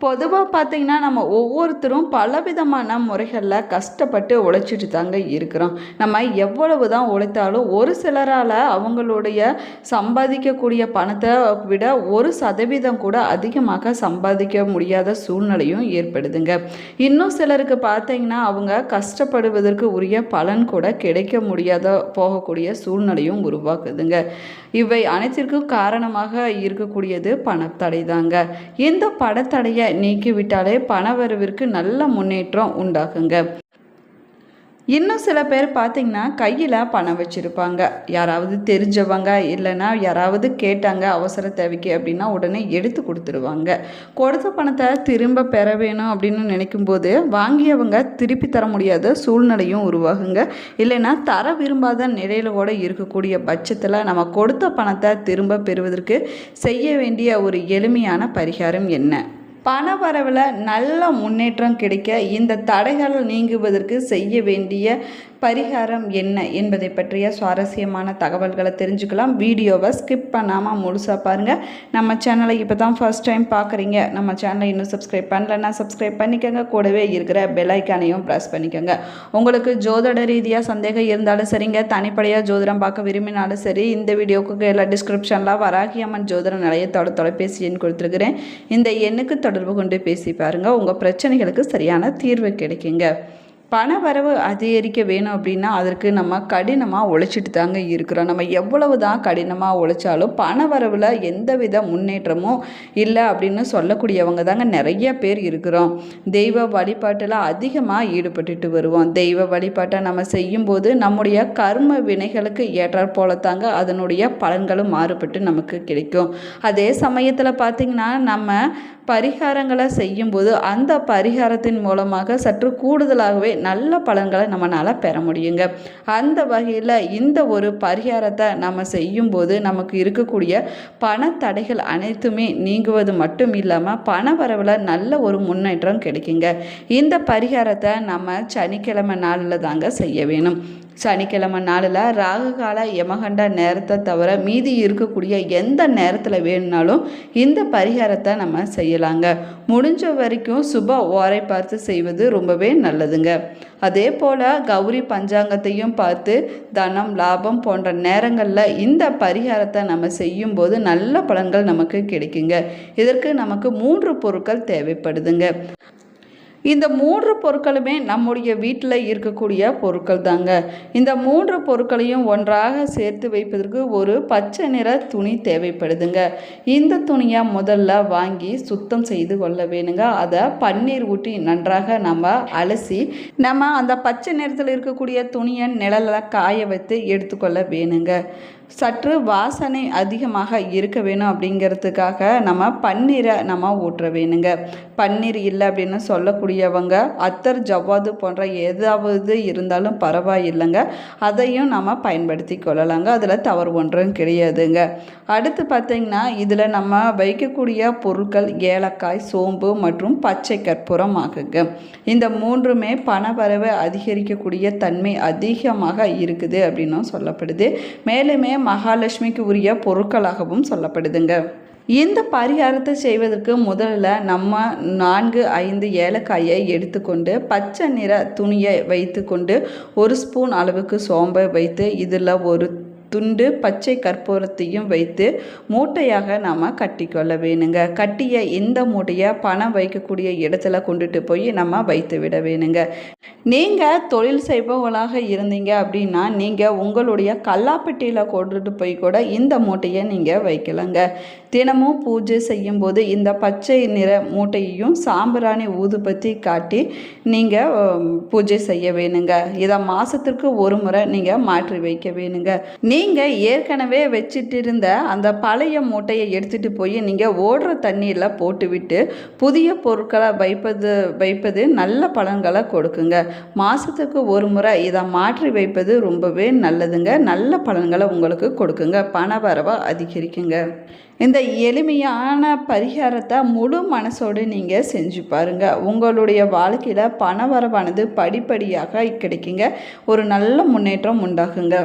பொதுவாக பார்த்திங்கன்னா நம்ம ஒவ்வொருத்தரும் பலவிதமான முறைகளில் கஷ்டப்பட்டு உழைச்சிட்டு தாங்க இருக்கிறோம். நம்ம எவ்வளவு தான் உழைத்தாலும் ஒரு சிலரால் அவங்களுடைய சம்பாதிக்கக்கூடிய பணத்தை விட ஒரு சதவீதம் கூட அதிகமாக சம்பாதிக்க முடியாத சூழ்நிலையும் ஏற்படுதுங்க. இன்னும் சிலருக்கு பார்த்தீங்கன்னா அவங்க கஷ்டப்படுவதற்கு உரிய பலன் கூட கிடைக்க முடியாத போகக்கூடிய சூழ்நிலையும் உருவாக்குதுங்க. இவை அனைத்திற்கும் காரணமாக இருக்கக்கூடியது பணத்தடை தாங்க இந்த பணத்தடையை நீக்கிவிட்டாலே பணவரவிற்கு நல்ல முன்னேற்றம் உண்டாகுங்க. இன்னும் சில பேர் பார்த்தீங்கன்னா கையில் பணம் வச்சுருப்பாங்க. யாராவது தெரிஞ்சவங்க இல்லைன்னா யாராவது கேட்டாங்க அவசர தேவைக்கு அப்படின்னா உடனே எடுத்து கொடுத்துருவாங்க. கொடுத்த பணத்தை திரும்ப பெற வேணும் அப்படின்னு நினைக்கும்போது வாங்கியவங்க திருப்பி தர முடியாத சூழ்நிலையும் உருவாகுங்க. இல்லைன்னா தர விரும்பாத நிலையில் கூட இருக்கக்கூடிய பட்சத்தில் நம்ம கொடுத்த பணத்தை திரும்ப பெறுவதற்கு செய்ய வேண்டிய ஒரு எளிமையான பரிகாரம் என்ன? பண வரவில் நல்ல முன்னேற்றம் கிடைக்க இந்த தடைகள் நீங்குவதற்கு செய்ய வேண்டிய பரிகாரம் என்ன என்பதை பற்றிய சுவாரஸ்யமான தகவல்களை தெரிஞ்சுக்கலாம். வீடியோவை ஸ்கிப் பண்ணாமல் முழுசாக பாருங்கள் நம்ம சேனலை இப்போ தான் ஃபர்ஸ்ட் டைம் பார்க்குறீங்க நம்ம சேனலை இன்னும் சப்ஸ்கிரைப் பண்ணலன்னா சப்ஸ்கிரைப் பண்ணிக்கோங்க. கூடவே இருக்கிற பெலைக்கானையும் ப்ரெஸ் பண்ணிக்கோங்க. உங்களுக்கு ஜோதிட ரீதியாக சந்தேகம் இருந்தாலும் சரிங்க. தனிப்படையாக ஜோதிடம் பார்க்க விரும்பினாலும் சரி இந்த வீடியோவுக்கு எல்லா டிஸ்கிரிப்ஷனில் வராகி அம்மன் ஜோதிட நிலையத்தோட தொலைபேசி எண் கொடுத்துருக்குறேன். இந்த எண்ணுக்கு தொடர்பு கொண்டு பேசி பாருங்கள் உங்கள் பிரச்சனைகளுக்கு சரியான தீர்வு கிடைக்குங்க. பண வரவு அதிகரிக்க வேணும் அப்படின்னா அதற்கு நம்ம கடினமாக உழைச்சிட்டு தாங்க இருக்கிறோம். நம்ம எவ்வளவு தான் கடினமாக உழைச்சாலும் பண வரவில் எந்தவித முன்னேற்றமும் இல்லை அப்படின்னு சொல்லக்கூடியவங்க தாங்க நிறைய பேர் இருக்கிறோம். தெய்வ வழிபாட்டில் அதிகமாக ஈடுபட்டுட்டு வருவோம். தெய்வ வழிபாட்டை நம்ம செய்யும்போது நம்முடைய கர்ம வினைகளுக்கு ஏற்றாற் போல தாங்க அதனுடைய பலன்களும் மாறுபட்டு நமக்கு கிடைக்கும். அதே சமயத்தில் பார்த்திங்கன்னா நம்ம பரிகாரங்களை செய்யும்போது அந்த பரிகாரத்தின் மூலமாக சற்று கூடுதலாகவே நல்ல பலன்களை நம்மளால் பெற முடியுங்க. அந்த வகையில் இந்த ஒரு பரிகாரத்தை நம்ம செய்யும்போது நமக்கு இருக்கக்கூடிய பணத்தடைகள் அனைத்துமே நீங்குவது மட்டும் இல்லாமல் பண வரவில் நல்ல ஒரு முன்னேற்றம் கிடைக்குங்க. இந்த பரிகாரத்தை நம்ம சனிக்கிழமை நாளில் தாங்க செய்ய வேணும். சனிக்கிழமை நாளில் ராகுகால யமகண்ட நேரத்தை தவிர மீதி இருக்கக்கூடிய எந்த நேரத்தில் வேணும்னாலும் இந்த பரிகாரத்தை நம்ம செய்யலாங்க. முடிஞ்ச வரைக்கும் சுப ஓரை பார்த்து செய்வது ரொம்பவே நல்லதுங்க. அதே போல் கௌரி பஞ்சாங்கத்தையும் பார்த்து தனம் லாபம் போன்ற நேரங்களில் இந்த பரிகாரத்தை நம்ம செய்யும்போது நல்ல பலன்கள் நமக்கு கிடைக்குங்க. இதற்கு நமக்கு மூன்று பொருட்கள் தேவைப்படுதுங்க. இந்த மூன்று பொருட்களுமே நம்முடைய வீட்டில் இருக்கக்கூடிய பொருட்கள் தாங்க இந்த மூன்று பொருட்களையும் ஒன்றாக சேர்த்து வைப்பதற்கு ஒரு பச்சை நிற துணி தேவைப்படுதுங்க. இந்த துணியை முதல்ல வாங்கி சுத்தம் செய்து கொள்ள வேணுங்க. அதை பன்னீர் ஊட்டி நன்றாக நம்ம அலசி நம்ம அந்த பச்சை நிறத்தில் இருக்கக்கூடிய துணியை நிழலில் காய வைத்து எடுத்துக்கொள்ள வேணுங்க. சற்று வாசனை அதிகமாக இருக்க வேணும் அப்படிங்கிறதுக்காக நம்ம பன்னீரை நம்ம ஊற்ற வேணுங்க. பன்னீர் இல்லை அப்படின்னு சொல்லக்கூடியவங்க அத்தர் ஜவ்வாது போன்ற ஏதாவது இருந்தாலும் பரவாயில்லைங்க. அதையும் நம்ம பயன்படுத்தி கொள்ளலாங்க. அதில் தவறு ஒன்றும் கிடையாதுங்க. அடுத்து பார்த்திங்கன்னா இதில் நம்ம வைக்கக்கூடிய பொருட்கள் ஏலக்காய் சோம்பு மற்றும் பச்சை கற்பூரம் ஆகுங்க. இந்த மூன்றுமே பணவரவை அதிகரிக்கக்கூடிய தன்மை அதிகமாக இருக்குது அப்படின்னும் சொல்லப்படுது. மேலுமே மகாலட்சுமிக்கு உரிய பொருட்களாகவும் சொல்லப்படுதுங்க. இந்த பரிகாரத்தை செய்வதற்கு முதல்ல நம்ம நான்கு ஐந்து ஏலக்காயை எடுத்துக்கொண்டு பச்சை நிற துணியை வைத்துக்கொண்டு ஒரு ஸ்பூன் அளவுக்கு சோம்பை வைத்து இதில் ஒரு துண்டு பச்சை கற்பூரத்தையும் வைத்து மூட்டையாக நாம் கட்டிக்கொள்ள வேணுங்க. கட்டிய இந்த மூட்டையை பணம் வைக்கக்கூடிய இடத்துல கொண்டுட்டு போய் நம்ம வைத்து விட வேணுங்க. நீங்கள் தொழில் செய்பவர்களாக இருந்தீங்க அப்படின்னா நீங்கள் உங்களுடைய கல்லாப்பட்டியில் கொண்டுட்டு போய் கூட இந்த மூட்டையை நீங்கள் வைக்கலாங்க. தினமும் பூஜை செய்யும்போது இந்த பச்சை நிற மூட்டையையும் சாம்பிராணி ஊதுபத்தி காட்டி நீங்கள் பூஜை செய்ய வேணுங்க. இதை மாதத்திற்கு ஒரு முறை நீங்கள் மாற்றி வைக்க வேணுங்க. நீங்கள் ஏற்கனவே வச்சிட்டு இருந்த அந்த பழைய மூட்டையை எடுத்துகிட்டு போய் நீங்கள் ஓடுற தண்ணீரில் போட்டுவிட்டு புதிய பொருட்களை வைப்பது வைப்பது நல்ல பலன்களை கொடுக்குங்க. மாதத்துக்கு ஒரு முறை இதை மாற்றி வைப்பது ரொம்பவே நல்லதுங்க. நல்ல பலன்களை உங்களுக்கு கொடுக்குங்க. பண வரவை அதிகரிக்குங்க. இந்த எளிமையான பரிகாரத்தை முழு மனசோடு நீங்கள் செஞ்சு பாருங்கள் உங்களுடைய வாழ்க்கையில் பண வரவானது படிப்படியாக கிடைக்குங்க. ஒரு நல்ல முன்னேற்றம் உண்டாகுங்க.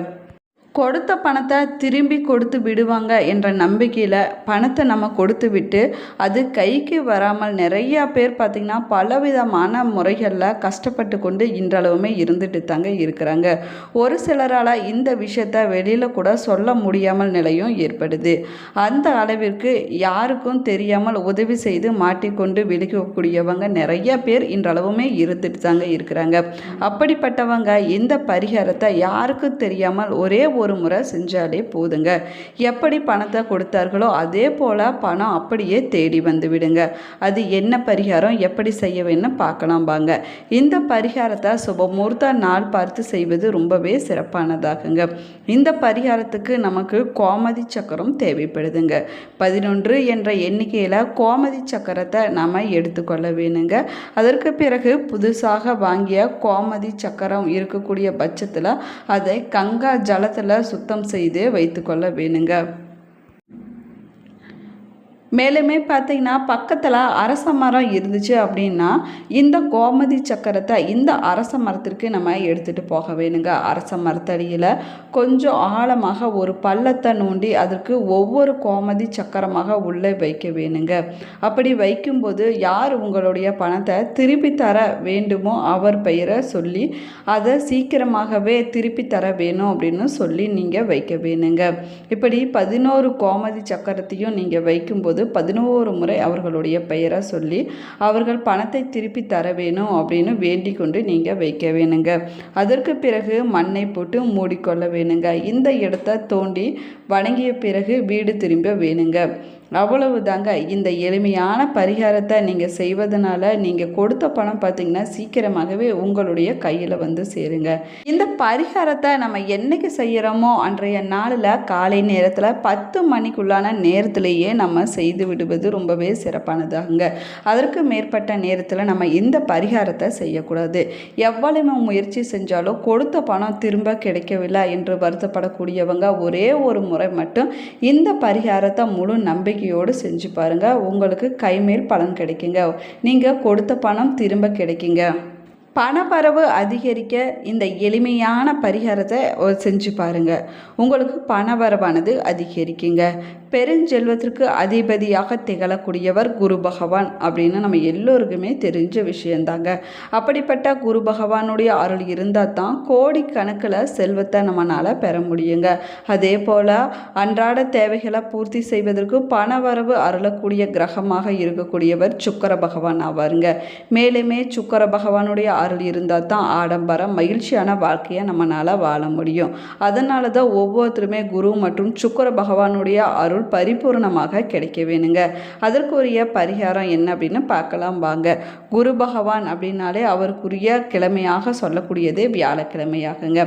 கொடுத்த பணத்தை திரும்பி கொடுத்து விடுவாங்க என்ற நம்பிக்கையில் பணத்தை நம்ம கொடுத்து விட்டு அது கைக்கு வராமல் நிறையா பேர் பார்த்திங்கன்னா பலவிதமான முறைகளில் கஷ்டப்பட்டு கொண்டு இன்றளவுமே இருந்துட்டு தாங்க இருக்கிறாங்க. ஒரு சிலரால் இந்த விஷயத்த வெளியில் கூட சொல்ல முடியாமல் நிலையும் ஏற்படுது. அந்த அளவிற்கு யாருக்கும் தெரியாமல் உதவி செய்து மாட்டிக்கொண்டு விழிக்கக்கூடியவங்க நிறைய பேர் இன்றளவுமே இருந்துட்டு தாங்க இருக்கிறாங்க. அப்படிப்பட்டவங்க இந்த பரிகாரத்தை யாருக்கும் தெரியாமல் ஒரே ஒரு முறை செஞ்சாலே போதுங்க. எப்படி பணத்தை கொடுத்தார்களோ அதே போல் பணம் அப்படியே தேடி வந்து விடுங்க. அது என்ன பரிகாரம் எப்படி செய்ய வேணும்னு பார்க்கலாம் வாங்க. இந்த பரிகாரத்தை சுபமூர்த்தா நாள் பார்த்து செய்வது ரொம்பவே சிறப்பானதாகுங்க. இந்த பரிகாரத்துக்கு நமக்கு கோமதி சக்கரம் தேவைப்படுதுங்க. பதினொன்று என்ற எண்ணிக்கையில் கோமதி சக்கரத்தை நாம் எடுத்துக்கொள்ள வேணுங்க. அதற்கு பிறகு புதுசாக வாங்கிய கோமதி சக்கரம் இருக்கக்கூடிய பட்சத்தில் அதை கங்கா ஜலத்தில் சுத்தம் செய்து வைத்துக்கொள்ள வேணுங்க. மேலுமே பார்த்தீங்கன்னா பக்கத்தில் அரச மரம் இருந்துச்சு அப்படின்னா இந்த கோமதி சக்கரத்தை இந்த அரச மரத்திற்கு நம்ம எடுத்துகிட்டு போக வேணுங்க. அரச மரத்தடியில் கொஞ்சம் ஆழமாக ஒரு பள்ளத்தை நோண்டி அதற்கு ஒவ்வொரு கோமதி சக்கரமாக உள்ளே வைக்க வேணுங்க. அப்படி வைக்கும்போது யார் உங்களுடைய பணத்தை திருப்பி தர வேண்டுமோ அவர் பெயரை சொல்லி அதை சீக்கிரமாகவே திருப்பி தர வேணும் அப்படின்னு சொல்லி நீங்கள் வைக்க வேணுங்க. இப்படி பதினோரு கோமதி சக்கரத்தையும் நீங்கள் வைக்கும்போது போது பதினோரு முறை அவர்களுடைய பெயரை சொல்லி அவர்கள் பணத்தை திருப்பி தர வேணும் அப்படின்னு வேண்டிக் கொண்டு நீங்கள் வைக்க வேணுங்க. அதற்கு பிறகு மண்ணை போட்டு மூடிக்கொள்ள வேணுங்க. இந்த இடத்த தோண்டி வணங்கிய பிறகு வீடு திரும்ப வேணுங்க. அவ்வளவு தாங்க இந்த எளிமையான பரிகாரத்தை நீங்கள் செய்வதனால நீங்கள் கொடுத்த பணம் பார்த்திங்கன்னா சீக்கிரமாகவே உங்களுடைய கையில் வந்து சேருங்க. இந்த பரிகாரத்தை நம்ம என்னைக்கு செய்கிறோமோ அன்றைய நாளில் காலை நேரத்தில் பத்து மணிக்குள்ளான நேரத்திலேயே நம்ம செய்து விடுவது ரொம்பவே சிறப்பானதாகுங்க அதற்கு மேற்பட்ட நேரத்தில் நம்ம இந்த பரிகாரத்தை செய்யக்கூடாது. எவ்வளவு முயற்சி செஞ்சாலும் கொடுத்த பணம் திரும்ப கிடைக்கவில்லை என்று வருத்தப்படக்கூடியவங்க ஒரே ஒரு முறை மட்டும் இந்த பரிகாரத்தை முழு நம்பிக்கை நம்பிக்கையோடு செஞ்சு பாருங்கள் உங்களுக்கு கைமேல் பலன் கிடைக்குங்க. நீங்கள் கொடுத்த பணம் திரும்ப கிடைக்குங்க. பணப்பரவு அதிகரிக்க இந்த எளிமையான பரிகாரத்தை செஞ்சு பாருங்கள் உங்களுக்கு பணவரவானது அதிகரிக்குங்க. பெருஞ்செல்வத்திற்கு அதிபதியாக திகழக்கூடியவர் குரு பகவான் அப்படின்னு நம்ம எல்லோருக்குமே தெரிஞ்ச விஷயந்தாங்க. அப்படிப்பட்ட குரு பகவானுடைய அருள் இருந்தால் தான் கோடிக்கணக்கில் செல்வத்தை நம்மளால் பெற முடியுங்க. அதே போல் அன்றாட தேவைகளை பூர்த்தி செய்வதற்கு பணவரவு அருளக்கூடிய கிரகமாக இருக்கக்கூடியவர் சுக்கர பகவான் ஆவாருங்க. மேலுமே சுக்கர பகவானுடைய அருள் இருந்தால் தான் ஆடம்பரம் மகிழ்ச்சியான வாழ்க்கையை நம்மளால் வாழ முடியும். அதனால தான் ஒவ்வொருத்தருமே குரு மற்றும் சுக்கர பகவானுடைய அருள் பரிபூர்ணமாக கிடைக்க வேணுங்க அதற்குரிய பரிகாரம் என்ன அப்படின்னு பார்க்கலாம் வாங்க. குரு பகவான் அப்படின்னாலே அவருக்குரிய கிழமையாக சொல்லக்கூடியதே வியாழக்கிழமையாகுங்க.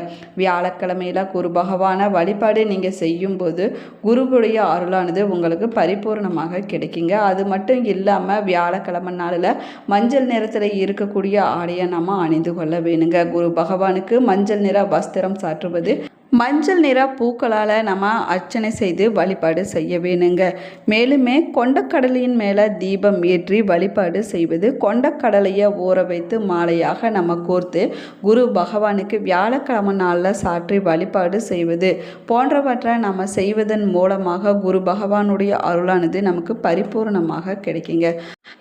வியாழக்கிழமையில் குரு பகவானை வழிபாடு நீங்கள் செய்யும்போது குருவுடைய அருளானது உங்களுக்கு பரிபூர்ணமாக கிடைக்குங்க. அது மட்டும் இல்லாமல் வியாழக்கிழமை நாளில் மஞ்சள் நிறத்தில் இருக்கக்கூடிய ஆடையை நம்ம நம்ம அணிந்து கொள்ள வேணுங்க. குரு பகவானுக்கு மஞ்சள் நிற வஸ்திரம் சாற்றுவது மஞ்சள் நிற பூக்களால் நம்ம அர்ச்சனை செய்து வழிபாடு செய்ய வேணுங்க. மேலுமே கொண்டக்கடலையின் மேலே தீபம் ஏற்றி வழிபாடு செய்வது கொண்டக்கடலையை ஊற வைத்து மாலையாக நம்ம கோர்த்து குரு பகவானுக்கு வியாழக்கிழமை நாளில் சாற்றி வழிபாடு செய்வது போன்றவற்றை நம்ம செய்வதன் மூலமாக குரு பகவானுடைய அருளானது நமக்கு பரிபூர்ணமாக கிடைக்குங்க.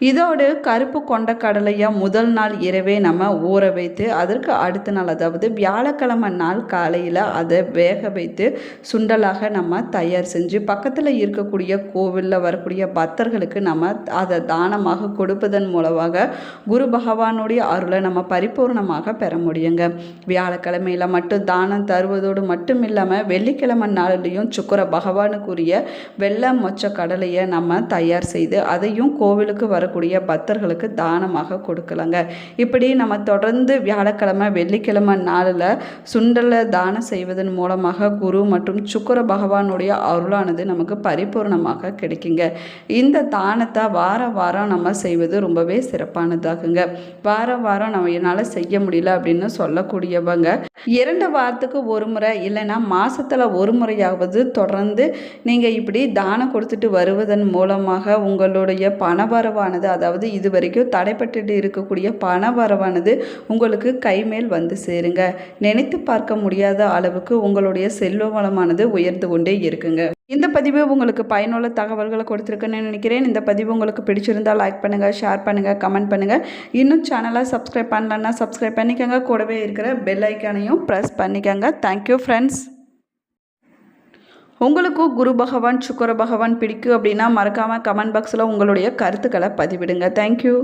இதோடு கருப்பு கொண்ட கடலையை முதல் நாள் இரவே நம்ம ஊற வைத்து அதற்கு அடுத்த நாள் அதாவது வியாழக்கிழமை நாள் காலையில் அதை வேக வைத்து சுண்டலாக நம்ம தயார் செஞ்சு பக்கத்தில் இருக்கக்கூடிய கோவிலில் வரக்கூடிய பக்தர்களுக்கு நம்ம அதை தானமாக கொடுப்பதன் மூலமாக குரு பகவானுடைய அருளை நம்ம பரிபூர்ணமாக பெற முடியுங்க. வியாழக்கிழமையில் மட்டும் தானம் தருவதோடு மட்டும் இல்லாமல் வெள்ளிக்கிழமை நாளிலையும் சுக்கர பகவானுக்குரிய வெள்ளை மொச்ச கடலையை நம்ம தயார் செய்து அதையும் கோவிலுக்கு வரக்கூடிய பக்தர்களுக்கு தானமாக கொடுக்கலாங்க. இப்படி நம்ம தொடர்ந்து வியாழக்கிழமை வெள்ளிக்கிழமை நாளில் சுண்டலை தானம் செய்வது அதன் மூலமாக குரு மற்றும் சுக்கர பகவானுடைய அருளானது நமக்கு பரிபூர்ணமாக கிடைக்குங்க. இந்த தானத்தை வார வாரம் நம்ம செய்வது ரொம்பவே சிறப்பானதாகுங்க. வாரம் வாரம் நம்ம என்னால் செய்ய முடியல அப்படின்னு சொல்லக்கூடியவங்க இரண்டு வாரத்துக்கு ஒரு முறை இல்லைன்னா மாதத்தில் ஒரு முறையாவது தொடர்ந்து நீங்கள் இப்படி தானம் கொடுத்துட்டு வருவதன் மூலமாக உங்களுடைய பணவரவானது அதாவது இது வரைக்கும் தடைப்பட்டு இருக்கக்கூடிய பணவரவானது உங்களுக்கு கைமேல் வந்து சேருங்க. நினைத்து பார்க்க முடியாத அளவுக்கு அளவுக்கு உங்களுடைய செல்வ வளமானது உயர்ந்து கொண்டே இருக்குங்க. இந்த பதிவு உங்களுக்கு பயனுள்ள தகவல்களை கொடுத்துருக்குன்னு நினைக்கிறேன். இந்த பதிவு உங்களுக்கு பிடிச்சிருந்தால் லைக் பண்ணுங்கள் ஷேர் பண்ணுங்கள் கமெண்ட் பண்ணுங்கள் இன்னும் சேனலை சப்ஸ்கிரைப் பண்ணலன்னா சப்ஸ்கிரைப் பண்ணிக்கோங்க. கூடவே இருக்கிற பெல் ஐக்கானையும் ப்ரெஸ் பண்ணிக்கோங்க. தேங்க்யூ ஃப்ரெண்ட்ஸ் உங்களுக்கும் குரு பகவான் சுக்கர பகவான் பிடிக்கும் அப்படின்னா மறக்காமல் கமெண்ட் பாக்ஸில் உங்களுடைய கருத்துக்களை பதிவிடுங்க. தேங்க்யூ